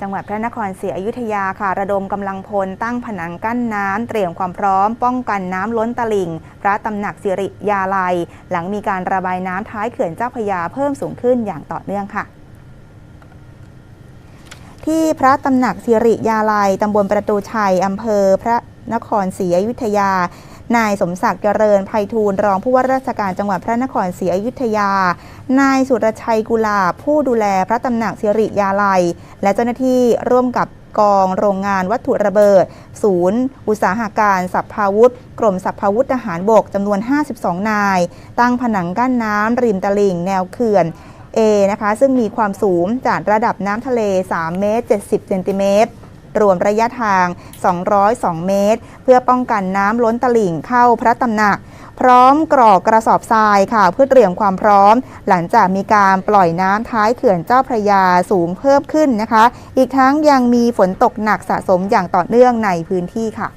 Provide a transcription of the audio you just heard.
จังหวัดพระนครศรีอยุธยาค่ะระดมกำลังพลตั้งผนังกั้นน้ำเตรียมความพร้อม ป้องกันน้ำล้นตลิ่ง พระตำหนักสิริยาลัย หลังมีการระบายน้ำท้ายเขื่อนเจ้าพยาเพิ่มสูงขึ้นอย่างต่อเนื่องค่ะที่พระตำหนักสิริยาลัย ตำบลประตูชัย อำเภอพระนครศรีอยุธยา นายสมศักดิ์เจริญไพฑูรย์รองผู้ว่าราชการจังหวัดพระนครศรีอยุธยา นายสุรชัยกุลาผู้ดูแลพระตำหนักสิริยาลัย และเจ้าหน้าที่ร่วมกับกองโรงงานวัตถุระเบิด ศูนย์ อุตสาหการสัพพาวุธ กรมสัพพาวุธทหารบกจำนวน 52 นาย ตั้งผนังกั้นน้ำริมตลิ่งแนวเขื่อน A นะคะ ซึ่งมีความสูงจากระดับน้ำทะเล 3 เมตร 70 เซนติเมตรรวมระยะทาง 202 เมตร เพื่อป้องกันน้ำล้นตลิ่งเข้าพระตำหนัก พร้อมกรอกกระสอบทรายค่ะ เพื่อเตรียมความพร้อม หลังจากมีการปล่อยน้ำท้ายเขื่อนเจ้าพระยาสูงเพิ่มขึ้นนะคะ อีกทั้งยังมีฝนตกหนักสะสมอย่างต่อเนื่องในพื้นที่ค่ะ